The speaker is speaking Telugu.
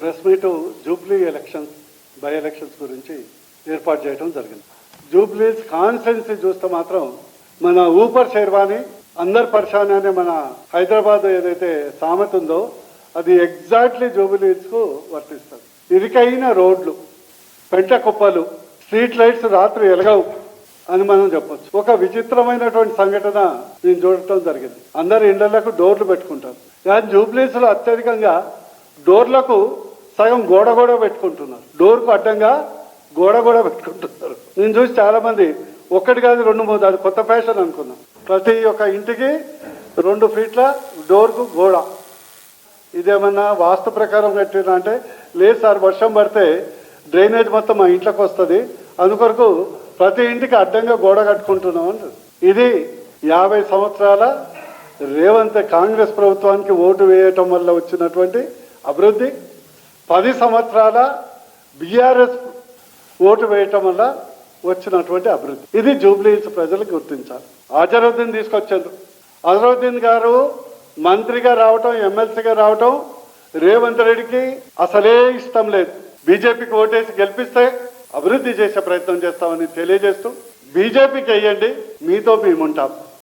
Press meet Jubilee elections by elections గురించి ఏర్పాటు చేయడం జరిగింది. జూబ్లీస్ కాన్స్టెన్సీ చూస్తే మాత్రం మన ఊపర్ షేర్వాణి అందర్ పర్షాని అనే మన హైదరాబాద్ ఏదైతే సామెత ఉందో అది ఎగ్జాక్ట్లీ జూబ్లీస్కు వర్తిస్తుంది. ఇరుకైన రోడ్లు పెంట కుప్పలు స్ట్రీట్ లైట్స్ రాత్రి ఎలగవు అని మనం చెప్పొచ్చు. ఒక విచిత్రమైనటువంటి సంఘటన నేను చూడటం జరిగింది. అందరు ఇళ్ళకు డోర్లు పెట్టుకుంటారు. కానీ జూబ్లీస్లో అత్యధికంగా డోర్లకు సగం గోడ గోడ పెట్టుకుంటున్నారు. డోర్కు అడ్డంగా గోడ గోడ పెట్టుకుంటున్నారు. నేను చూసి చాలా మంది ఒక్కటి కాదు రెండు మూడు అది కొత్త ఫ్యాషన్ అనుకున్నాను ప్రతి ఒక్క ఇంటికి రెండు ఫీట్ల డోర్కు గోడ. ఇదేమన్నా వాస్తు ప్రకారం కట్టినా అంటే లేదు సార్ వర్షం పడితే డ్రైనేజ్ మొత్తం మా ఇంట్లోకి వస్తుంది. అందుకొరకు ప్రతి ఇంటికి అడ్డంగా గోడ కట్టుకుంటున్నాం అంటారు ఇది యాభై సంవత్సరాల రేవంత్ కాంగ్రెస్ ప్రభుత్వానికి ఓటు వేయటం వల్ల వచ్చినటువంటి అభివృద్ధి. పది సంవత్సరాల బీఆర్ఎస్ ఓటు వేయటం వల్ల వచ్చినటువంటి అభివృద్ధి. ఇది జూబ్లీహిల్స్ ప్రజలు గుర్తించాలి. అజరుద్దీన్ తీసుకొచ్చారు. అజరుద్దీన్ గారు మంత్రిగా రావటం ఎమ్మెల్సీగా రావటం రేవంత్ రెడ్డికి అసలే ఇష్టం లేదు. బీజేపీకి ఓటేసి గెలిపిస్తే అభివృద్ధి చేసే ప్రయత్నం చేస్తామని తెలియజేస్తూ బీజేపీకి వేయండి మీతో మేముంటాం.